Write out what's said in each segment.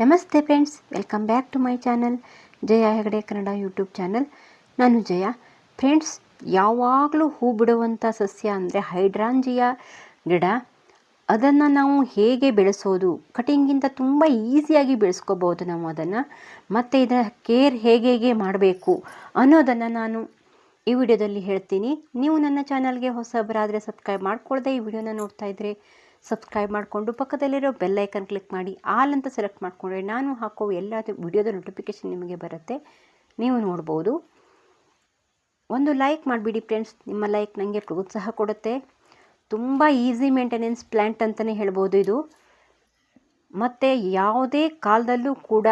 ನಮಸ್ತೆ friends, welcome back to my channel. Jaya Hegde Kannada YouTube channel. ನಾನು Jaya. Friends, ಯಾವಾಗಲೂ ಹೂ ಬಿಡುವಂಥ ಸಸ್ಯ ಅಂದರೆ ಹೈಡ್ರಾಂಜಿಯ ಗಿಡ. ಅದನ್ನು ನಾವು ಹೇಗೆ ಬೆಳೆಸೋದು? ಕಟಿಂಗಿಂದ ತುಂಬ ಈಸಿಯಾಗಿ ಬೆಳೆಸ್ಕೋಬೋದು ನಾವು ಅದನ್ನು. ಮತ್ತು ಇದರ ಕೇರ್ ಹೇಗೆ ಹೇಗೆ ಮಾಡಬೇಕು ಅನ್ನೋದನ್ನು ನಾನು ಈ ವಿಡಿಯೋದಲ್ಲಿ ಹೇಳ್ತೀನಿ. ನೀವು ನನ್ನ ಚಾನಲ್ಗೆ ಹೊಸಬರಾದರೆ ಸಬ್ಸ್ಕ್ರೈಬ್ ಮಾಡ್ಕೊಳ್ಳದೆ ಈ ವಿಡಿಯೋನ ನೋಡ್ತಾ ಇದ್ದರೆ ಸಬ್ಸ್ಕ್ರೈಬ್ ಮಾಡಿಕೊಂಡು ಪಕ್ಕದಲ್ಲಿರೋ ಬೆಲ್ ಐಕನ್ ಕ್ಲಿಕ್ ಮಾಡಿ ಆಲ್ ಅಂತ ಸೆಲೆಕ್ಟ್ ಮಾಡಿಕೊಂಡ್ರೆ ನಾನು ಹಾಕೋ ಎಲ್ಲ ವಿಡಿಯೋದ ನೋಟಿಫಿಕೇಷನ್ ನಿಮಗೆ ಬರುತ್ತೆ. ನೀವು ನೋಡ್ಬೋದು. ಒಂದು ಲೈಕ್ ಮಾಡಿಬಿಡಿ ಫ್ರೆಂಡ್ಸ್ ನಿಮ್ಮ ಲೈಕ್ ನನಗೆ ಪ್ರೋತ್ಸಾಹ ಕೊಡುತ್ತೆ. ತುಂಬ ಈಸಿ ಮೇಂಟೆನೆನ್ಸ್ ಪ್ಲ್ಯಾಂಟ್ ಅಂತಲೇ ಹೇಳ್ಬೋದು ಇದು. ಮತ್ತು ಯಾವುದೇ ಕಾಲದಲ್ಲೂ ಕೂಡ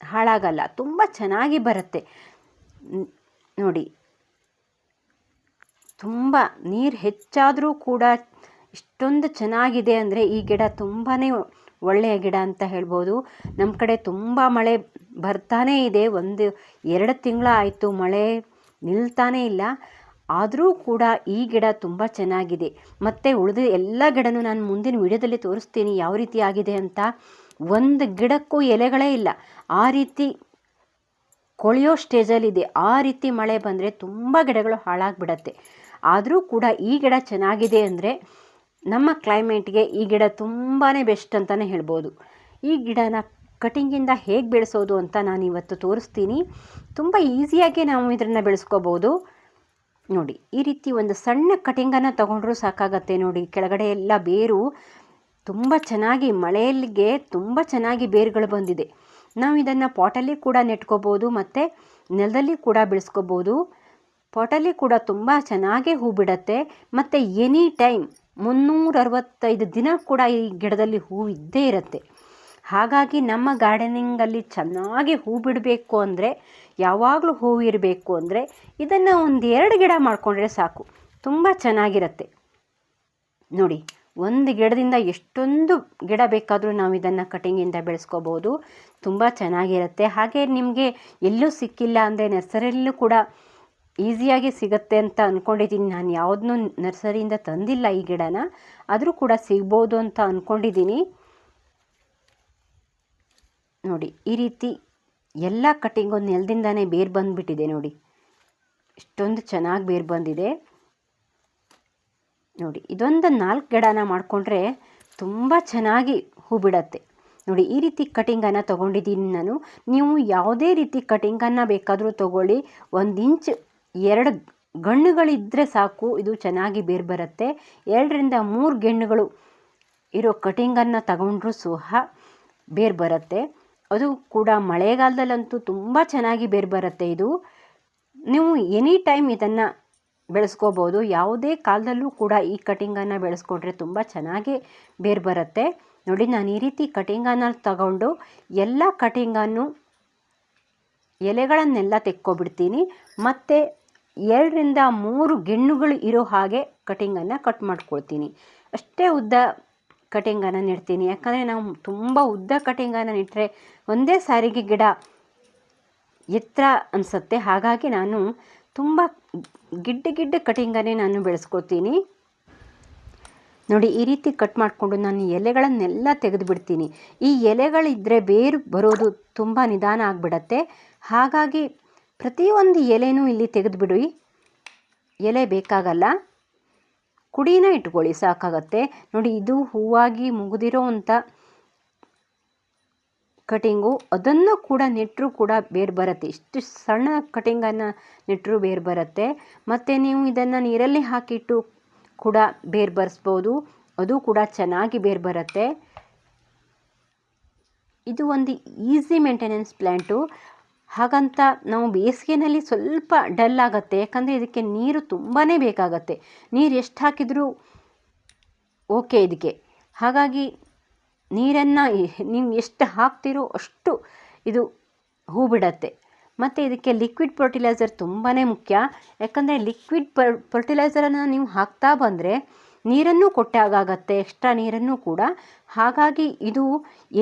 ಹಾಳಾಗಲ್ಲ. ತುಂಬ ಚೆನ್ನಾಗಿ ಬರುತ್ತೆ. ನೋಡಿ. ತುಂಬ ನೀರು ಹೆಚ್ಚಾದರೂ ಕೂಡ ಇಷ್ಟೊಂದು ಚೆನ್ನಾಗಿದೆ ಅಂದರೆ ಈ ಗಿಡ ತುಂಬಾ ಒಳ್ಳೆಯ ಗಿಡ ಅಂತ ಹೇಳ್ಬೋದು. ನಮ್ಮ ಕಡೆ ತುಂಬ ಮಳೆ ಬರ್ತಾನೇ ಇದೆ. ಒಂದು ಎರಡು ತಿಂಗಳ ಆಯಿತು ಮಳೆ ನಿಲ್ತಾನೇ ಇಲ್ಲ. ಆದರೂ ಕೂಡ ಈ ಗಿಡ ತುಂಬ ಚೆನ್ನಾಗಿದೆ. ಮತ್ತು ಉಳಿದ ಎಲ್ಲ ಗಿಡನೂ ನಾನು ಮುಂದಿನ ವಿಡಿಯೋದಲ್ಲಿ ತೋರಿಸ್ತೀನಿ ಯಾವ ರೀತಿ ಆಗಿದೆ ಅಂತ. ಒಂದು ಗಿಡಕ್ಕೂ ಎಲೆಗಳೇ ಇಲ್ಲ. ಆ ರೀತಿ ಕೊಳೆಯೋ ಸ್ಟೇಜಲ್ಲಿದೆ ಆ ರೀತಿ ಮಳೆ ಬಂದರೆ ತುಂಬ ಗಿಡಗಳು ಹಾಳಾಗಿಬಿಡತ್ತೆ. ಆದರೂ ಕೂಡ ಈ ಗಿಡ ಚೆನ್ನಾಗಿದೆ ಅಂದರೆ ನಮ್ಮ ಕ್ಲೈಮೇಟ್ಗೆ ಈ ಗಿಡ ತುಂಬಾ ಬೆಸ್ಟ್ ಅಂತಲೇ ಹೇಳ್ಬೋದು. ಈ ಗಿಡನ ಕಟಿಂಗಿಂದ ಹೇಗೆ ಬೆಳೆಸೋದು ಅಂತ ನಾನು ಇವತ್ತು ತೋರಿಸ್ತೀನಿ. ತುಂಬ ಈಸಿಯಾಗಿ ನಾವು ಇದನ್ನು ಬೆಳೆಸ್ಕೋಬೋದು. ನೋಡಿ, ಈ ರೀತಿ ಒಂದು ಸಣ್ಣ ಕಟಿಂಗನ್ನು ತಗೊಂಡ್ರೂ ಸಾಕಾಗತ್ತೆ ನೋಡಿ. ಕೆಳಗಡೆ ಎಲ್ಲ ಬೇರು ತುಂಬ ಚೆನ್ನಾಗಿ ಮಳೆಯಲ್ಲಿಗೆ ತುಂಬ ಚೆನ್ನಾಗಿ ಬೇರುಗಳು ಬಂದಿದೆ. ನಾವು ಇದನ್ನು ಪಾಟಲ್ಲಿ ಕೂಡ ನೆಟ್ಕೋಬೋದು ಮತ್ತು ನೆಲದಲ್ಲಿ ಕೂಡ ಬೆಳೆಸ್ಕೋಬೋದು. ಪಾಟಲ್ಲಿ ಕೂಡ ತುಂಬ ಚೆನ್ನಾಗೇ ಹೂ ಬಿಡತ್ತೆ. ಮತ್ತು ಎನಿ ಟೈಮ್ ಮುನ್ನೂರ ಅರವತ್ತೈದು ದಿನ ಕೂಡ ಈ ಗಿಡದಲ್ಲಿ ಹೂ ಇದ್ದೇ ಇರುತ್ತೆ. ಹಾಗಾಗಿ ನಮ್ಮ ಗಾರ್ಡನಿಂಗಲ್ಲಿ ಚೆನ್ನಾಗಿ ಹೂ ಬಿಡಬೇಕು ಅಂದರೆ, ಯಾವಾಗಲೂ ಹೂ ಇರಬೇಕು ಅಂದರೆ ಇದನ್ನು ಒಂದು ಎರಡು ಗಿಡ ಮಾಡಿಕೊಂಡ್ರೆ ಸಾಕು. ತುಂಬ ಚೆನ್ನಾಗಿರುತ್ತೆ. ನೋಡಿ, ಒಂದು ಗಿಡದಿಂದ ಎಷ್ಟೊಂದು ಗಿಡ ಬೇಕಾದರೂ ನಾವು ಇದನ್ನು ಕಟಿಂಗಿಂದ ಬೆಳೆಸ್ಕೋಬೋದು. ತುಂಬ ಚೆನ್ನಾಗಿರುತ್ತೆ. ಹಾಗೆ ನಿಮಗೆ ಎಲ್ಲೂ ಸಿಕ್ಕಿಲ್ಲ ಅಂದರೆ ನರ್ಸರಿಯಲ್ಲೂ ಕೂಡ ಈಸಿಯಾಗಿ ಸಿಗುತ್ತೆ ಅಂತ ಅಂದ್ಕೊಂಡಿದ್ದೀನಿ ನಾನು ಯಾವುದನ್ನೂ ನರ್ಸರಿಯಿಂದ ತಂದಿಲ್ಲ ಈ ಗಿಡನ. ಆದರೂ ಕೂಡ ಸಿಗ್ಬೋದು ಅಂತ ಅಂದ್ಕೊಂಡಿದ್ದೀನಿ ನೋಡಿ, ಈ ರೀತಿ ಎಲ್ಲ ಕಟ್ಟಿಂಗು ನೆಲದಿಂದಾನೇ ಬೇರು ಬಂದುಬಿಟ್ಟಿದೆ ನೋಡಿ. ಇಷ್ಟೊಂದು ಚೆನ್ನಾಗಿ ಬೇರು ಬಂದಿದೆ. ನೋಡಿ, ಇದೊಂದು ನಾಲ್ಕು ಗಿಡನ ಮಾಡಿಕೊಂಡ್ರೆ ತುಂಬ ಚೆನ್ನಾಗಿ ಹೂ ಬಿಡತ್ತೆ. ನೋಡಿ, ಈ ರೀತಿ ಕಟಿಂಗನ್ನು ತೊಗೊಂಡಿದ್ದೀನಿ ನಾನು. ನೀವು ಯಾವುದೇ ರೀತಿ ಕಟಿಂಗನ್ನು ಬೇಕಾದರೂ ತೊಗೊಳ್ಳಿ. ಒಂದು ಇಂಚ್ ಎರಡು ಗಣ್ಣುಗಳಿದ್ದರೆ ಸಾಕು, ಇದು ಚೆನ್ನಾಗಿ ಬೇರು ಬರುತ್ತೆ. ಎರಡರಿಂದ ಮೂರು ಗೆಣ್ಣುಗಳು ಇರೋ ಕಟಿಂಗನ್ನು ತಗೊಂಡ್ರೂ ಸಹ ಬೇರು ಬರುತ್ತೆ. ಅದು ಕೂಡ ಮಳೆಗಾಲದಲ್ಲಂತೂ ತುಂಬ ಚೆನ್ನಾಗಿ ಬೇರು ಬರುತ್ತೆ ಇದು. ನೀವು ಎನಿ ಟೈಮ್ ಇದನ್ನು ಬೆಳೆಸ್ಕೋಬೋದು. ಯಾವುದೇ ಕಾಲದಲ್ಲೂ ಕೂಡ ಈ ಕಟಿಂಗನ್ನು ಬೆಳೆಸ್ಕೊಂಡ್ರೆ ತುಂಬ ಚೆನ್ನಾಗಿ ಬೇರು ಬರುತ್ತೆ. ನೋಡಿ, ನಾನು ಈ ರೀತಿ ಕಟಿಂಗನ್ನು ತಗೊಂಡು ಎಲ್ಲ ಕಟಿಂಗನ್ನು ಎಲೆಗಳನ್ನೆಲ್ಲ ತೆಕ್ಕೊಬಿಡ್ತೀನಿ. ಮತ್ತು ಎರಡರಿಂದ ಮೂರು ಗೆಣ್ಣುಗಳು ಇರೋ ಹಾಗೆ ಕಟಿಂಗನ್ನು ಕಟ್ ಮಾಡ್ಕೊಳ್ತೀನಿ. ಅಷ್ಟೇ ಉದ್ದ ಕಟಿಂಗನ್ನು ನೆಡ್ತೀನಿ. ಯಾಕಂದರೆ ನಾವು ತುಂಬ ಉದ್ದ ಕಟಿಂಗನ್ನು ನೆಟ್ಟರೆ ಒಂದೇ ಸಾರಿಗೆ ಗಿಡ ಎತ್ತರ ಅನಿಸುತ್ತೆ. ಹಾಗಾಗಿ ನಾನು ತುಂಬ ಗಿಡ್ಡ ಗಿಡ್ಡ ಕಟಿಂಗನ್ನೇ ನಾನು ಬೆಳೆಸ್ಕೊತೀನಿ ನೋಡಿ, ಈ ರೀತಿ ಕಟ್ ಮಾಡಿಕೊಂಡು ನಾನು ಎಲೆಗಳನ್ನೆಲ್ಲ ತೆಗೆದು ಬಿಡ್ತೀನಿ ಈ ಎಲೆಗಳಿದ್ದರೆ ಬೇರು ಬರೋದು ತುಂಬ ನಿಧಾನ ಆಗಿಬಿಡತ್ತೆ. ಹಾಗಾಗಿ ಪ್ರತಿಯೊಂದು ಎಲೆನೂ ಇಲ್ಲಿ ತೆಗೆದುಬಿಡಿ. ಎಲೆ ಬೇಕಾಗಲ್ಲ. ಕುಡಿನ ಇಟ್ಕೊಳ್ಳಿ, ಸಾಕಾಗತ್ತೆ. ನೋಡಿ, ಇದು ಹೂವಾಗಿ ಮುಗಿದಿರೋ ಅಂಥ ಕಟಿಂಗು. ಅದನ್ನು ಕೂಡ ನೆಟ್ಟರೂ ಕೂಡ ಬೇರು ಬರುತ್ತೆ. ಇಷ್ಟು ಸಣ್ಣ ಕಟಿಂಗನ್ನು ನೆಟ್ಟರೂ ಬೇರು ಬರುತ್ತೆ. ಮತ್ತು ನೀವು ಇದನ್ನು ನೀರಲ್ಲಿ ಹಾಕಿಟ್ಟು ಕೂಡ ಬೇರು ಬರೆಸ್ಬೋದು. ಅದು ಕೂಡ ಚೆನ್ನಾಗಿ ಬೇರು ಬರುತ್ತೆ. ಇದು ಒಂದು ಈಸಿ ಮೇಂಟೆನೆನ್ಸ್ ಪ್ಲ್ಯಾಂಟು ಹಾಗಂತ ನಾವು ಬೇಸಿಗೆನಲ್ಲಿ ಸ್ವಲ್ಪ ಡಲ್ ಆಗುತ್ತೆ. ಯಾಕಂದರೆ ಇದಕ್ಕೆ ನೀರು ತುಂಬಾ ಬೇಕಾಗತ್ತೆ. ನೀರು ಎಷ್ಟು ಹಾಕಿದರೂ ಓಕೆ ಇದಕ್ಕೆ ಹಾಗಾಗಿ ನೀರನ್ನು ನೀವು ಎಷ್ಟು ಹಾಕ್ತಿರೋ ಅಷ್ಟು ಇದು ಹೂ ಬಿಡತ್ತೆ. ಮತ್ತು ಇದಕ್ಕೆ ಲಿಕ್ವಿಡ್ ಫರ್ಟಿಲೈಸರ್ ತುಂಬಾ ಮುಖ್ಯ. ಯಾಕಂದರೆ ಲಿಕ್ವಿಡ್ ಪರ್ ಫರ್ಟಿಲೈಸರನ್ನು ನೀವು ಹಾಕ್ತಾ ಬಂದರೆ ನೀರನ್ನು ಕೊಟ್ಟಾಗತ್ತೆ ಎಕ್ಸ್ಟ್ರಾ ನೀರನ್ನು ಕೂಡ. ಹಾಗಾಗಿ ಇದು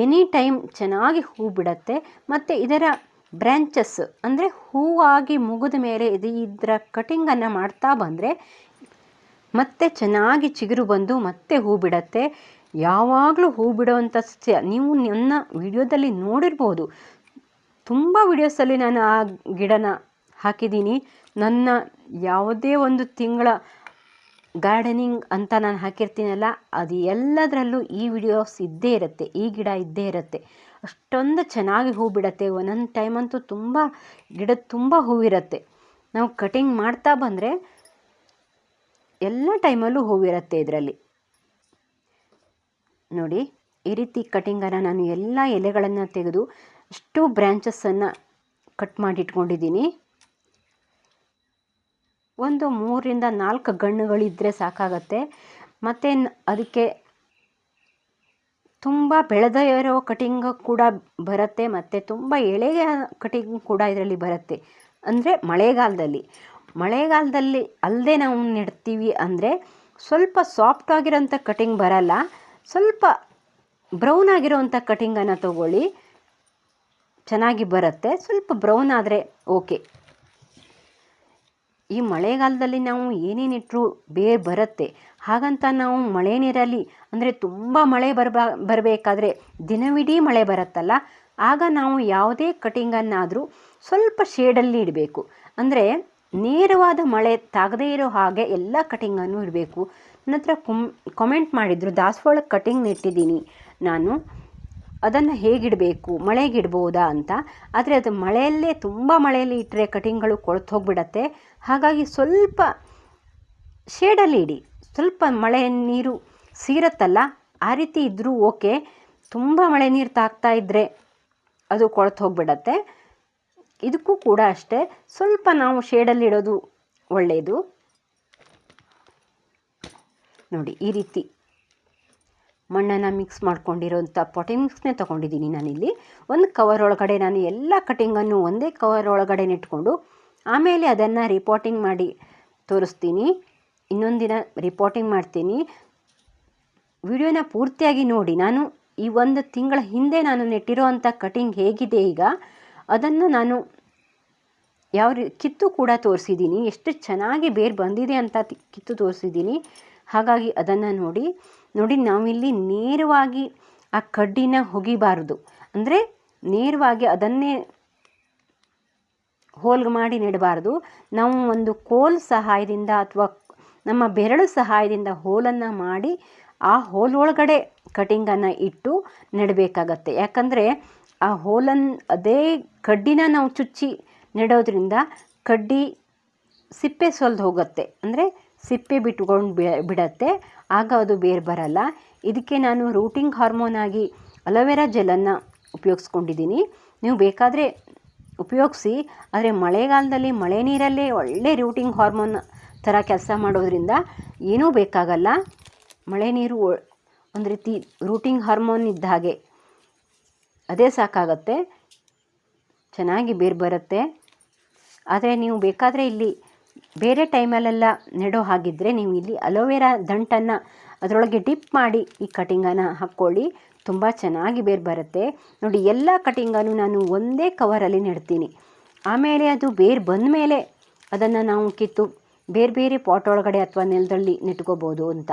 ಎನಿ ಟೈಮ್ ಚೆನ್ನಾಗಿ ಹೂ ಬಿಡತ್ತೆ. ಮತ್ತು ಇದರ ಬ್ರ್ಯಾಂಚಸ್ ಅಂದರೆ ಹೂವಾಗಿ ಮುಗಿದ ಮೇಲೆ ಇದು ಇದರ ಕಟಿಂಗನ್ನು ಮಾಡ್ತಾ ಬಂದರೆ ಮತ್ತೆ ಚೆನ್ನಾಗಿ ಚಿಗುರು ಬಂದು ಮತ್ತೆ ಹೂ ಬಿಡತ್ತೆ. ಯಾವಾಗಲೂ ಹೂ ಬಿಡುವಂಥ ಸಸ್ಯ ನೀವು ನನ್ನ ವಿಡಿಯೋದಲ್ಲಿ ನೋಡಿರ್ಬೋದು. ತುಂಬ ವಿಡಿಯೋಸಲ್ಲಿ ನಾನು ಆ ಗಿಡನ ಹಾಕಿದ್ದೀನಿ. ನನ್ನ ಯಾವುದೇ ಒಂದು ತಿಂಗಳ ಗಾರ್ಡನಿಂಗ್ ಅಂತ ನಾನು ಹಾಕಿರ್ತೀನಲ್ಲ, ಅದು ಎಲ್ಲದರಲ್ಲೂ ಈ ವಿಡಿಯೋಸ್ ಇದ್ದೇ ಇರುತ್ತೆ, ಈ ಗಿಡ ಇದ್ದೇ ಇರುತ್ತೆ. ಅಷ್ಟೊಂದು ಚೆನ್ನಾಗಿ ಹೂ ಬಿಡುತ್ತೆ, ಒಂದೊಂದು ಟೈಮ್ ಅಂತೂ ತುಂಬ ಗಿಡದ ತುಂಬ ಹೂವಿರುತ್ತೆ ನಾವು ಕಟಿಂಗ್ ಮಾಡ್ತಾ ಬಂದರೆ ಎಲ್ಲ ಟೈಮಲ್ಲೂ ಹೂವಿರುತ್ತೆ ಇದರಲ್ಲಿ. ನೋಡಿ, ಈ ರೀತಿ ಕಟಿಂಗನ್ನು ನಾನು ಎಲ್ಲ ಎಲೆಗಳನ್ನು ತೆಗೆದು ಅಷ್ಟು ಬ್ರ್ಯಾಂಚಸ್ಸನ್ನು ಕಟ್ ಮಾಡಿ ಇಟ್ಕೊಂಡಿದ್ದೀನಿ ಒಂದು ಮೂರರಿಂದ ನಾಲ್ಕು ಗಣ್ಣುಗಳಿದ್ದರೆ ಸಾಕಾಗತ್ತೆ. ಮತ್ತು ಅದಕ್ಕೆ ತುಂಬ ಬೆಳೆದಿರೋ ಕಟಿಂಗ್ ಕೂಡ ಬರುತ್ತೆ, ಮತ್ತು ತುಂಬ ಎಳೆಯ ಕಟಿಂಗ್ ಕೂಡ ಇದರಲ್ಲಿ ಬರುತ್ತೆ. ಅಂದರೆ ಮಳೆಗಾಲದಲ್ಲಿ. ಮಳೆಗಾಲದಲ್ಲಿ ಅಲ್ಲದೆ ನಾವು ನೆಡ್ತೀವಿ ಅಂದರೆ ಸ್ವಲ್ಪ ಸಾಫ್ಟ್ ಆಗಿರೋಂಥ ಕಟಿಂಗ್ ಬರಲ್ಲ. ಸ್ವಲ್ಪ ಬ್ರೌನ್ ಆಗಿರೋವಂಥ ಕಟಿಂಗನ್ನು ತಗೊಳ್ಳಿ. ಚೆನ್ನಾಗಿ ಬರುತ್ತೆ. ಸ್ವಲ್ಪ ಬ್ರೌನ್ ಆದರೆ ಓಕೆ ಈ ಮಳೆಗಾಲದಲ್ಲಿ ನಾವು ಏನೇನಿಟ್ಟರು ಬೇರೆ ಬರುತ್ತೆ. ಹಾಗಂತ ನಾವು ಮಳೆ ನೀರಲ್ಲಿ, ಅಂದರೆ ತುಂಬ ಮಳೆ ಬರಬ, ಬರಬೇಕಾದ್ರೆ ದಿನವಿಡೀ ಮಳೆ ಬರುತ್ತಲ್ಲ, ಆಗ ನಾವು ಯಾವುದೇ ಕಟಿಂಗನ್ನಾದರೂ ಸ್ವಲ್ಪ ಶೇಡಲ್ಲಿ ಇಡಬೇಕು. ಅಂದರೆ ನೇರವಾದ ಮಳೆ ತಾಗದೇ ಇರೋ ಹಾಗೆ ಎಲ್ಲ ಕಟಿಂಗನ್ನು ಇಡಬೇಕು. ನನ್ನ ಹತ್ರ ಕುಮ್ ಕಮೆಂಟ್ ಮಾಡಿದರು, ದಾಸವಾಳ ಕಟಿಂಗ್ ಇಟ್ಟಿದ್ದೀನಿ. ನಾನು ಅದನ್ನು ಹೇಗಿಡಬೇಕು, ಮಳೆಗಿಡ್ಬೋದಾ ಅಂತ. ಆದರೆ ಅದು ಮಳೆಯಲ್ಲೇ ತುಂಬ ಮಳೆಯಲ್ಲಿ ಇಟ್ಟರೆ ಕಟಿಂಗ್ಗಳು ಕೊಳ್ತು ಹೋಗ್ಬಿಡತ್ತೆ. ಹಾಗಾಗಿ ಸ್ವಲ್ಪ ಶೇಡಲ್ಲಿ ಇಡಿ. ಸ್ವಲ್ಪ ಮಳೆ ನೀರು ಸೀರತ್ತಲ್ಲ, ಆ ರೀತಿ ಇದ್ದರೂ ಓಕೆ. ತುಂಬ ಮಳೆ ನೀರು ತಾಗ್ತಾ ಇದ್ದರೆ ಅದು ಕೊಳ್ತು ಹೋಗಿಬಿಡತ್ತೆ. ಇದಕ್ಕೂ ಕೂಡ ಅಷ್ಟೇ. ಸ್ವಲ್ಪ ನಾವು ಶೇಡಲ್ಲಿ ಇಡೋದು ಒಳ್ಳೆಯದು ನೋಡಿ, ಈ ರೀತಿ. ಮಣ್ಣನ್ನು ಮಿಕ್ಸ್ ಮಾಡ್ಕೊಂಡಿರೋಂಥ ಪಾಟಿಂಗ್ ಮಿಕ್ಸ್ನೇ ತೊಗೊಂಡಿದ್ದೀನಿ ನಾನಿಲ್ಲಿ. ಒಂದು ಕವರ್ ಒಳಗಡೆ ನಾನು ಎಲ್ಲ ಕಟಿಂಗನ್ನು ಒಂದೇ ಕವರ್ ಒಳಗಡೆ ಇಟ್ಕೊಂಡು, ಆಮೇಲೆ ಅದನ್ನು ರಿಪೋರ್ಟಿಂಗ್ ಮಾಡಿ ತೋರಿಸ್ತೀನಿ. ಇನ್ನೊಂದು ದಿನ ರಿಪೋರ್ಟಿಂಗ್ ಮಾಡ್ತೀನಿ. ವಿಡಿಯೋನ ಪೂರ್ತಿಯಾಗಿ ನೋಡಿ. ನಾನು ಈ ಒಂದು ತಿಂಗಳ ಹಿಂದೆ ನಾನು ನೆಟ್ಟಿರೋ ಅಂಥ ಕಟಿಂಗ್ ಹೇಗಿದೆ ಈಗ, ಅದನ್ನು ನಾನು ಯಾವ ಕಿತ್ತು ಕೂಡ ತೋರಿಸಿದ್ದೀನಿ. ಎಷ್ಟು ಚೆನ್ನಾಗಿ ಬೇರು ಬಂದಿದೆ ಅಂತ ಕಿತ್ತು ತೋರಿಸಿದ್ದೀನಿ. ಹಾಗಾಗಿ ಅದನ್ನು ನೋಡಿ. ನೋಡಿ, ನಾವಿಲ್ಲಿ ನೇರವಾಗಿ ಆ ಕಡ್ಡಿನ ಹೊಗಿಬಾರದು. ಅಂದರೆ ನೇರವಾಗಿ ಅದನ್ನೇ ಹೋಲ್ಗೆ ಮಾಡಿ ನೆಡಬಾರ್ದು. ನಾವು ಒಂದು ಕೋಲ್ ಸಹಾಯದಿಂದ ಅಥವಾ ನಮ್ಮ ಬೆರಳು ಸಹಾಯದಿಂದ ಹೋಲನ್ನು ಮಾಡಿ ಆ ಹೋಲ್ ಒಳಗಡೆ ಕಟಿಂಗನ್ನು ಇಟ್ಟು ನೆಡಬೇಕಾಗತ್ತೆ. ಯಾಕಂದರೆ ಆ ಹೋಲನ್ನು ಅದೇ ಕಡ್ಡಿನ ನಾವು ಚುಚ್ಚಿ ನೆಡೋದ್ರಿಂದ ಕಡ್ಡಿ ಸಿಪ್ಪೆ ಸೊಲ್ದು ಹೋಗುತ್ತೆ. ಅಂದರೆ ಸಿಪ್ಪೆ ಬಿಟ್ಕೊಂಡು ಬಿಡತ್ತೆ. ಆಗ ಅದು ಬೇರೆ ಬರಲ್ಲ. ಇದಕ್ಕೆ ನಾನು ರೂಟಿಂಗ್ ಹಾರ್ಮೋನ್ ಆಗಿ ಅಲೋವೆರಾ ಜೆಲನ್ನು ಉಪಯೋಗಿಸ್ಕೊಂಡಿದ್ದೀನಿ. ನೀವು ಬೇಕಾದರೆ ಉಪಯೋಗಿಸಿ, ಆದರೆ ಮಳೆಗಾಲದಲ್ಲಿ ಮಳೆ ನೀರಲ್ಲೇ ಒಳ್ಳೆ ರೂಟಿಂಗ್ ಹಾರ್ಮೋನ್ ಥರ ಕೆಲಸ ಮಾಡೋದ್ರಿಂದ ಏನೂ ಬೇಕಾಗಲ್ಲ. ಮಳೆ ನೀರು ಒಂದು ರೀತಿ ರೂಟಿಂಗ್ ಹಾರ್ಮೋನ್ ಇದ್ದ ಹಾಗೆ. ಅದೇ ಸಾಕಾಗತ್ತೆ. ಚೆನ್ನಾಗಿ ಬೇರೆ ಬರುತ್ತೆ. ಆದರೆ ನೀವು ಬೇಕಾದರೆ ಇಲ್ಲಿ ಬೇರೆ ಟೈಮಲ್ಲೆಲ್ಲ ನೆಡೋ ಹಾಗಿದ್ದರೆ ನೀವು ಇಲ್ಲಿ ಅಲೋವೆರಾ ದಂಟನ್ನು ಅದರೊಳಗೆ ಡಿಪ್ ಮಾಡಿ ಈ ಕಟಿಂಗನ್ನು ಹಾಕ್ಕೊಳ್ಳಿ. ತುಂಬ ಚೆನ್ನಾಗಿ ಬೇರೆ ಬರುತ್ತೆ. ನೋಡಿ, ಎಲ್ಲ ಕಟಿಂಗನ್ನು ನಾನು ಒಂದೇ ಕವರಲ್ಲಿ ನೆಡ್ತೀನಿ. ಆಮೇಲೆ ಅದು ಬೇರೆ ಬಂದ ಮೇಲೆ ಅದನ್ನು ನಾವು ಕಿತ್ತು ಬೇರೆ ಬೇರೆ ಪಾಟ್ ಒಳಗಡೆ ಅಥವಾ ನೆಲದಲ್ಲಿ ನೆಟ್ಕೋಬೋದು ಅಂತ.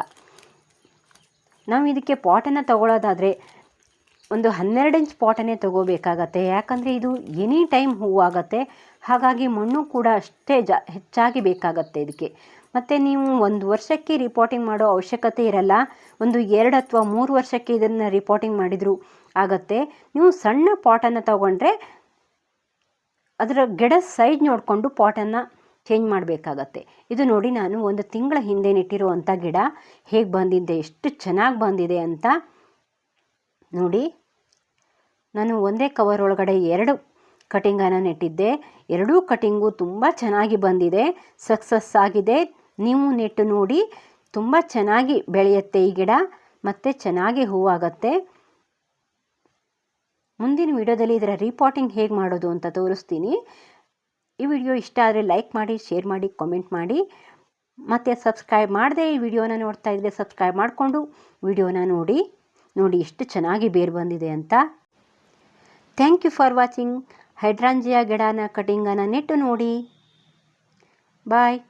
ನಾವು ಇದಕ್ಕೆ ಪಾಟನ್ನು ತಗೊಳ್ಳೋದಾದರೆ ಒಂದು ಹನ್ನೆರಡು ಇಂಚ್ ಪಾಟನ್ನೇ ತಗೋಬೇಕಾಗತ್ತೆ. ಯಾಕಂದರೆ ಇದು ಎನಿ ಟೈಮ್ ಹೂವಾಗತ್ತೆ. ಹಾಗಾಗಿ ಮಣ್ಣು ಕೂಡ ಅಷ್ಟೇ ಜಾ, ಹೆಚ್ಚಾಗಿ ಬೇಕಾಗತ್ತೆ ಇದಕ್ಕೆ. ಮತ್ತು ನೀವು ಒಂದು ವರ್ಷಕ್ಕೆ ರಿಪೋರ್ಟಿಂಗ್ ಮಾಡೋ ಅವಶ್ಯಕತೆ ಇರಲ್ಲ. ಒಂದು ಎರಡು ಅಥವಾ ಮೂರು ವರ್ಷಕ್ಕೆ ಇದನ್ನು ರಿಪೋರ್ಟಿಂಗ್ ಮಾಡಿದರೂ ಆಗತ್ತೆ. ನೀವು ಸಣ್ಣ ಪಾಟನ್ನು ತಗೊಂಡ್ರೆ ಅದರ ಗಿಡ ಸೈಜ್ ನೋಡಿಕೊಂಡು ಪಾಟನ್ನು ಚೇಂಜ್ ಮಾಡಬೇಕಾಗತ್ತೆ. ಇದು ನೋಡಿ ನಾನು ಒಂದು ತಿಂಗಳ ಹಿಂದೆ ನೆಟ್ಟಿರುವಂಥ ಗಿಡ. ಹೇಗೆ ಬಂದಿದೆ, ಎಷ್ಟು ಚೆನ್ನಾಗಿ ಬಂದಿದೆ ಅಂತ ನೋಡಿ. ನಾನು ಒಂದೇ ಕವರ್ ಒಳಗಡೆ ಎರಡು ಕಟಿಂಗನ್ನು ನೆಟ್ಟಿದ್ದೆ. ಎರಡೂ ಕಟಿಂಗು ತುಂಬ ಚೆನ್ನಾಗಿ ಬಂದಿದೆ. ಸಕ್ಸಸ್ ಆಗಿದೆ. ನೀವು ನೆಟ್ಟು ನೋಡಿ, ತುಂಬ ಚೆನ್ನಾಗಿ ಬೆಳೆಯುತ್ತೆ ಈ ಗಿಡ. ಮತ್ತು ಚೆನ್ನಾಗಿ ಹೂವಾಗತ್ತೆ ಮುಂದಿನ ವಿಡಿಯೋದಲ್ಲಿ ಇದರ ರೀಪಾಟಿಂಗ್ ಹೇಗೆ ಮಾಡೋದು ಅಂತ ತೋರಿಸ್ತೀನಿ. ಈ ವಿಡಿಯೋ ಇಷ್ಟ ಆದರೆ ಲೈಕ್ ಮಾಡಿ ಶೇರ್ ಮಾಡಿ ಕಾಮೆಂಟ್ ಮಾಡಿ. ಮತ್ತು ಸಬ್ಸ್ಕ್ರೈಬ್ ಮಾಡದೆ ಈ ವಿಡಿಯೋನ ನೋಡ್ತಾ ಇದ್ದರೆ ಸಬ್ಸ್ಕ್ರೈಬ್ ಮಾಡಿಕೊಂಡು ವಿಡಿಯೋನ ನೋಡಿ. ನೋಡಿ ಎಷ್ಟು ಚೆನ್ನಾಗಿ ಬೇರು ಬಂದಿದೆ ಅಂತ. Thank you for watching hydrangea ಗಿಡನ ಕಟಿಂಗನ್ನು ನೆಟ್ಟು ನೋಡಿ. ಬಾಯ್.